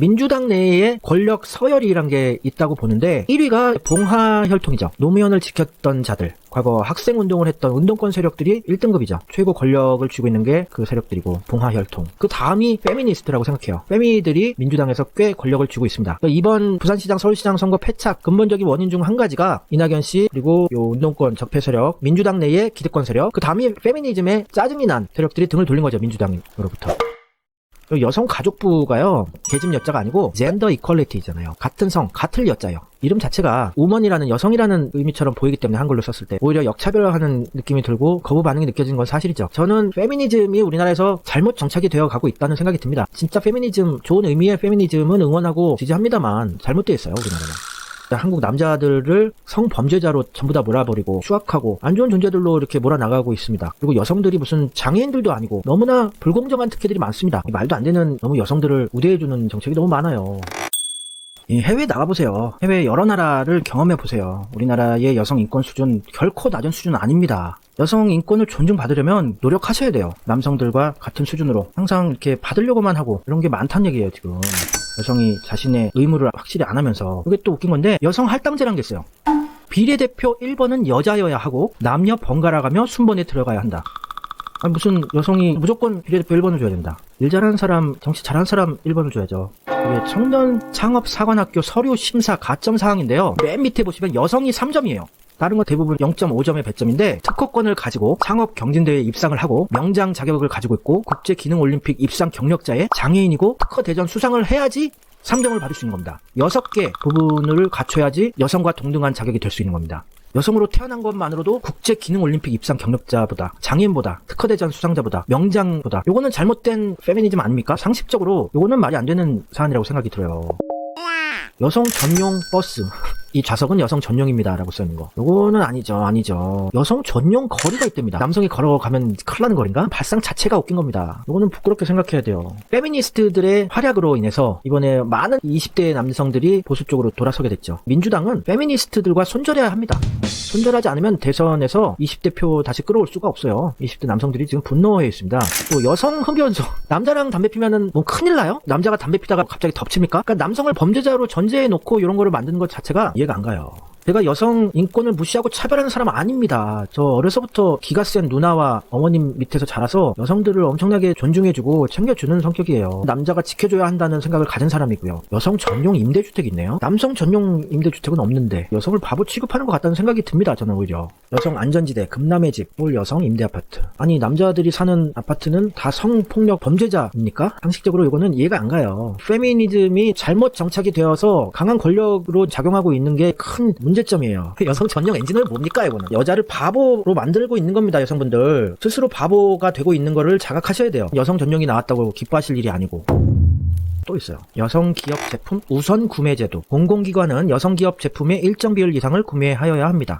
민주당 내에 권력 서열이란 게 있다고 보는데 1위가 봉하 혈통이죠. 노무현을 지켰던 자들. 과거 학생 운동을 했던 운동권 세력들이 1등급이죠. 최고 권력을 쥐고 있는 게 그 세력들이고 봉하 혈통. 그 다음이 페미니스트라고 생각해요. 페미들이 민주당에서 꽤 권력을 쥐고 있습니다. 그러니까 이번 부산시장 서울시장 선거 패착 근본적인 원인 중 한 가지가 이낙연 씨 그리고 요 운동권 적폐 세력 민주당 내의 기득권 세력 그 다음이 페미니즘에 짜증이 난 세력들이 등을 돌린 거죠 민주당으로부터. 그 여성 가족부가요 계집 여자가 아니고 젠더 이퀄리티잖아요. 같은 성 같을 여자요. 이름 자체가 우먼이라는 여성이라는 의미처럼 보이기 때문에 한글로 썼을 때 오히려 역차별하는 느낌이 들고 거부 반응이 느껴지는 건 사실이죠. 저는 페미니즘이 우리나라에서 잘못 정착이 되어 가고 있다는 생각이 듭니다. 진짜 페미니즘 좋은 의미의 페미니즘은 응원하고 지지합니다만 잘못되어 있어요 우리나라는 한국 남자들을 성범죄자로 전부 다 몰아버리고 추악하고 안 좋은 존재들로 이렇게 몰아나가고 있습니다. 그리고 여성들이 무슨 장애인들도 아니고 너무나 불공정한 특혜들이 많습니다. 말도 안 되는 너무 여성들을 우대해주는 정책이 너무 많아요. 이 해외 나가보세요. 해외 여러 나라를 경험해보세요. 우리나라의 여성 인권 수준 결코 낮은 수준 아닙니다. 여성 인권을 존중받으려면 노력하셔야 돼요. 남성들과 같은 수준으로. 항상 이렇게 받으려고만 하고 이런 게 많다는 얘기예요, 지금. 여성이 자신의 의무를 확실히 안 하면서. 이게 또 웃긴 건데, 여성 할당제라는 게 있어요. 비례대표 1번은 여자여야 하고, 남녀 번갈아 가며 순번에 들어가야 한다. 아니, 무슨 여성이 무조건 비례대표 1번을 줘야 된다. 일 잘하는 사람, 정치 잘하는 사람 1번을 줘야죠. 이게 청년 창업 사관학교 서류 심사 가점 사항인데요. 맨 밑에 보시면 여성이 3점이에요. 다른 거 대부분 0.5점의 배점인데 특허권을 가지고 창업 경진대회에 입상을 하고 명장 자격을 가지고 있고 국제 기능 올림픽 입상 경력자의 장애인이고 특허 대전 수상을 해야지 3점을 받을 수 있는 겁니다. 6개 부분을 갖춰야지 여성과 동등한 자격이 될 수 있는 겁니다. 여성으로 태어난 것만으로도 국제 기능 올림픽 입상 경력자보다 장애인보다 특허대전 수상자보다 명장보다 요거는 잘못된 페미니즘 아닙니까? 상식적으로 요거는 말이 안 되는 사안이라고 생각이 들어요. 여성 전용 버스. 이 좌석은 여성 전용입니다라고 써 있는 거. 요거는 아니죠, 아니죠. 여성 전용 거리가 있답니다. 남성이 걸어가면 큰일 나는 거리인가? 발상 자체가 웃긴 겁니다. 요거는 부끄럽게 생각해야 돼요. 페미니스트들의 활약으로 인해서 이번에 많은 20대 남성들이 보수 쪽으로 돌아서게 됐죠. 민주당은 페미니스트들과 손절해야 합니다. 손절하지 않으면 대선에서 20대 표 다시 끌어올 수가 없어요. 20대 남성들이 지금 분노해 있습니다. 또 여성 흡연소. 남자랑 담배 피면은 뭐 큰일 나요? 남자가 담배 피다가 갑자기 덮칩니까? 그러니까 남성을 범죄자로 전제해 놓고 이런 거를 만드는 것 자체가 이해가 안 가요. 제가 여성 인권을 무시하고 차별하는 사람 아닙니다. 저 어려서부터 기가 센 누나와 어머님 밑에서 자라서 여성들을 엄청나게 존중해주고 챙겨주는 성격이에요. 남자가 지켜줘야 한다는 생각을 가진 사람이고요. 여성 전용 임대주택이 있네요. 남성 전용 임대주택은 없는데 여성을 바보 취급하는 것 같다는 생각이 듭니다. 저는 오히려. 여성 안전지대, 금남의 집, 올 여성 임대 아파트. 아니 남자들이 사는 아파트는 다 성폭력 범죄자입니까? 상식적으로 이거는 이해가 안 가요. 페미니즘이 잘못 정착이 되어서 강한 권력으로 작용하고 있는 게 큰 문제 점이에요. 여성 전용 엔진은 뭡니까 이거는? 여자를 바보로 만들고 있는 겁니다 여성분들. 스스로 바보가 되고 있는 거를 자각하셔야 돼요. 여성 전용이 나왔다고 기뻐하실 일이 아니고. 또 있어요. 여성 기업 제품 우선 구매 제도. 공공기관은 여성 기업 제품의 일정 비율 이상을 구매하여야 합니다.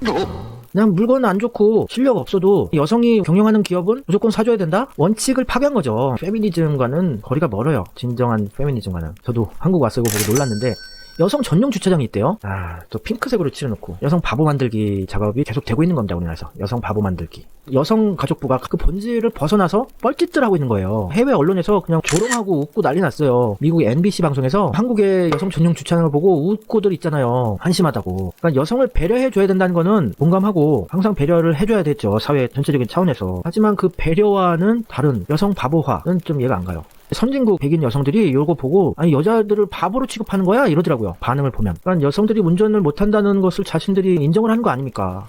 그냥 물건 안 좋고 실력 없어도 여성이 경영하는 기업은 무조건 사줘야 된다? 원칙을 파괴한 거죠. 페미니즘과는 거리가 멀어요. 진정한 페미니즘과는. 저도 한국 와서 이거 보고 놀랐는데 여성 전용 주차장이 있대요. 아, 또 핑크색으로 칠해놓고 여성 바보 만들기 작업이 계속 되고 있는 겁니다. 우리나라에서 여성 바보 만들기. 여성 가족부가 그 본질을 벗어나서 뻘짓들 하고 있는 거예요. 해외 언론에서 그냥 조롱하고 웃고 난리 났어요. 미국 NBC 방송에서 한국의 여성 전용 주차장을 보고 웃고들 있잖아요. 한심하다고. 그러니까 여성을 배려해줘야 된다는 거는 공감하고 항상 배려를 해줘야 되죠. 사회 전체적인 차원에서. 하지만 그 배려와는 다른 여성 바보화는 좀 이해가 안 가요. 선진국 백인 여성들이 이거 보고 아니 여자들을 바보로 취급하는 거야? 이러더라고요. 반응을 보면. 그러니까 여성들이 운전을 못한다는 것을 자신들이 인정을 하는 거 아닙니까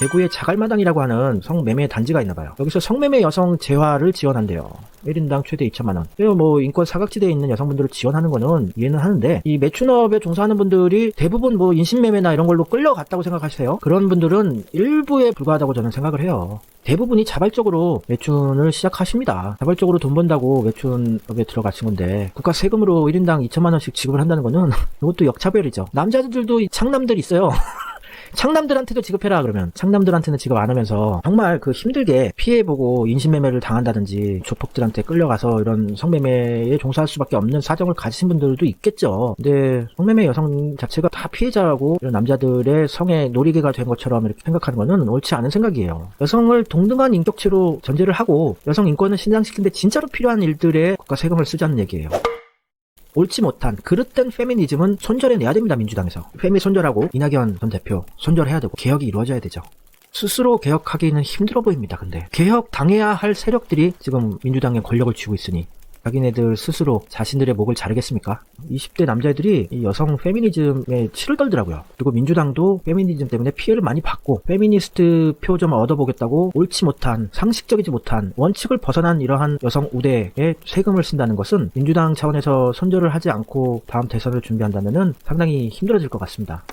대구에 자갈마당이라고 하는 성매매 단지가 있나 봐요 여기서 성매매 여성 재활을 지원한대요 1인당 최대 2천만 원. 그리고 뭐 인권 사각지대에 있는 여성분들을 지원하는 거는 이해는 하는데 이 매춘업에 종사하는 분들이 대부분 뭐 인신매매나 이런 걸로 끌려갔다고 생각하세요? 그런 분들은 일부에 불과하다고 저는 생각을 해요. 대부분이 자발적으로 매춘을 시작하십니다. 자발적으로 돈 번다고 매춘업에 들어가신 건데 국가 세금으로 1인당 2천만 원씩 지급을 한다는 거는 이것도 역차별이죠. 남자들도 창남들 있어요. 창남들한테도 지급해라 그러면 창남들한테는 지급 안 하면서 정말 그 힘들게 피해보고 인신매매를 당한다든지 조폭들한테 끌려가서 이런 성매매에 종사할 수밖에 없는 사정을 가지신 분들도 있겠죠. 근데 성매매 여성 자체가 다 피해자라고 이런 남자들의 성의 놀이개가 된 것처럼 이렇게 생각하는 거는 옳지 않은 생각이에요. 여성을 동등한 인격체로 전제를 하고 여성 인권을 신장시키는데 진짜로 필요한 일들에 국가 세금을 쓰자는 얘기예요. 옳지 못한 그릇된 페미니즘은 손절해내야 됩니다 민주당에서. 페미 손절하고 이낙연 전 대표 손절해야 되고 개혁이 이루어져야 되죠. 스스로 개혁하기는 힘들어 보입니다 근데. 개혁 당해야 할 세력들이 지금 민주당에 권력을 쥐고 있으니 자기네들 스스로 자신들의 목을 자르겠습니까? 20대 남자애들이 이 여성 페미니즘에 치를 떨더라고요. 그리고 민주당도 페미니즘 때문에 피해를 많이 받고 페미니스트 표 좀 얻어보겠다고 옳지 못한 상식적이지 못한 원칙을 벗어난 이러한 여성 우대에 세금을 쓴다는 것은 민주당 차원에서 손절을 하지 않고 다음 대선을 준비한다면 상당히 힘들어질 것 같습니다.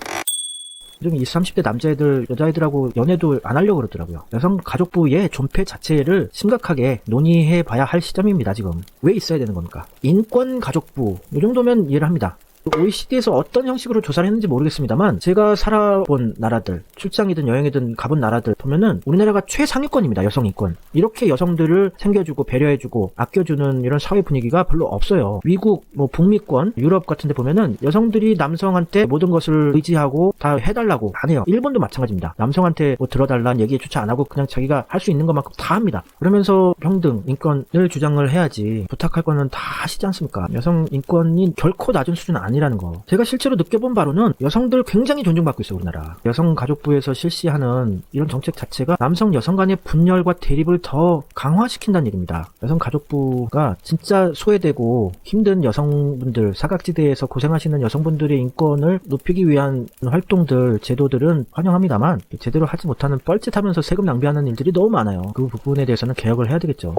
요즘 20, 30대 남자애들, 여자애들하고 연애도 안 하려고 그러더라고요. 여성 가족부의 존폐 자체를 심각하게 논의해 봐야 할 시점입니다, 지금. 왜 있어야 되는 겁니까? 인권 가족부, 이 정도면 이해를 합니다. OECD에서 어떤 형식으로 조사를 했는지 모르겠습니다만 제가 살아본 나라들 출장이든 여행이든 가본 나라들 보면은 우리나라가 최상위권입니다 여성 인권. 이렇게 여성들을 챙겨주고 배려해주고 아껴주는 이런 사회 분위기가 별로 없어요. 미국 뭐 북미권 유럽 같은 데 보면은 여성들이 남성한테 모든 것을 의지하고 다 해달라고 안 해요. 일본도 마찬가지입니다. 남성한테 뭐 들어달라는 얘기조차 안 하고 그냥 자기가 할 수 있는 것만큼 다 합니다. 그러면서 평등 인권을 주장을 해야지 부탁할 거는 다 하시지 않습니까? 여성 인권이 결코 낮은 수준은 아니 라는 거. 제가 실제로 느껴본 바로는 여성들 굉장히 존중받고 있어요, 우리나라. 여성가족부에서 실시하는 이런 정책 자체가 남성 여성 간의 분열과 대립을 더 강화시킨다는 얘기입니다. 여성가족부가 진짜 소외되고 힘든 여성분들, 사각지대에서 고생하시는 여성분들의 인권을 높이기 위한 활동들, 제도들은 환영합니다만 제대로 하지 못하는 뻘짓하면서 세금 낭비하는 일들이 너무 많아요. 그 부분에 대해서는 개혁을 해야 되겠죠.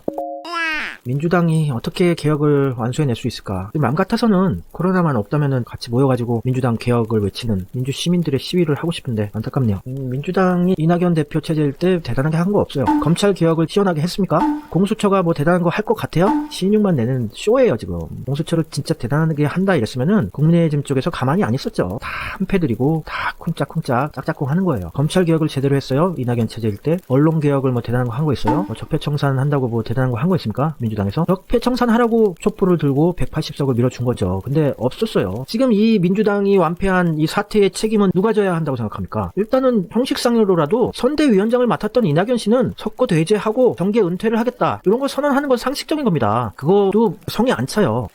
민주당이 어떻게 개혁을 완수해낼 수 있을까? 마음 같아서는 코로나만 없다면은 같이 모여가지고 민주당 개혁을 외치는 민주 시민들의 시위를 하고 싶은데 안타깝네요. 음, 민주당이 이낙연 대표 체제일 때 대단하게 한 거 없어요. 검찰 개혁을 시원하게 했습니까? 공수처가 뭐 대단한 거 할 것 같아요? 신용만 내는 쇼예요 지금. 공수처를 진짜 대단하게 한다 이랬으면은 국민의힘 쪽에서 가만히 안 있었죠. 다 한패드리고 다 쿵짝쿵짝 짝짝꿍 하는 거예요. 검찰 개혁을 제대로 했어요. 이낙연 체제일 때 언론 개혁을 뭐 대단한 거 한 거 있어요? 뭐 적폐청산 한다고 뭐 대단한 거 한 거 있습니까? 민주당 에서 적폐 청산하라고 촛불을 들고 180석을 밀어준 거죠. 근데 없었어요. 지금 이 민주당이 완패한 이 사태의 책임은 누가 져야 한다고 생각합니까? 일단은 형식상으로라도 선대위원장을 맡았던 이낙연 씨는 석고 대제하고 정계 은퇴를 하겠다. 이런 걸 선언하는 건 상식적인 겁니다. 그것도 성이 안 차요.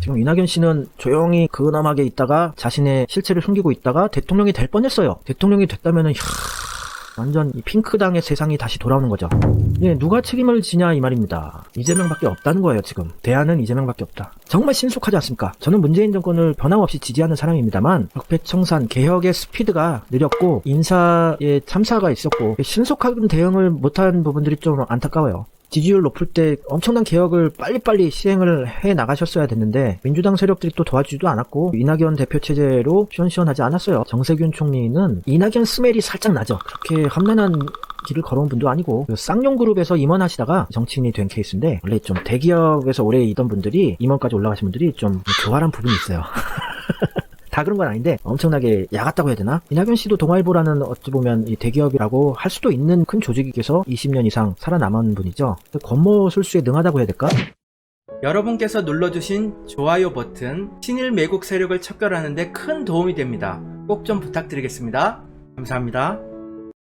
지금 이낙연 씨는 조용히 근엄하게 있다가 자신의 실체를 숨기고 있다가 대통령이 될 뻔했어요. 대통령이 됐다면은 이야, 완전 이 핑크당의 세상이 다시 돌아오는 거죠. 예, 누가 책임을 지냐 이 말입니다. 이재명밖에 없다는 거예요, 지금. 대안은 이재명밖에 없다. 정말 신속하지 않습니까? 저는 문재인 정권을 변함없이 지지하는 사람입니다만 적폐청산 개혁의 스피드가 느렸고 인사에 참사가 있었고 신속한 대응을 못한 부분들이 좀 안타까워요. 지지율 높을 때 엄청난 개혁을 빨리빨리 시행을 해 나가셨어야 됐는데 민주당 세력들이 또 도와주지도 않았고 이낙연 대표 체제로 시원시원하지 않았어요. 정세균 총리는 이낙연 스멜이 살짝 나죠. 그렇게 험난한 길을 걸어온 분도 아니고 그 쌍용 그룹에서 임원하시다가 정치인이 된 케이스인데 원래 좀 대기업에서 오래 있던 분들이 임원까지 올라가신 분들이 좀 교활한 부분이 있어요. 다 그런 건 아닌데 엄청나게 야갔다고 해야 되나? 이낙연 씨도 동아일보라는 어찌 보면 이 대기업이라고 할 수도 있는 큰 조직에서 20년 이상 살아남은 분이죠. 권모 술수에 능하다고 해야 될까? 여러분께서 눌러주신 좋아요 버튼 친일 매국 세력을 척결하는 데 큰 도움이 됩니다. 꼭 좀 부탁드리겠습니다. 감사합니다.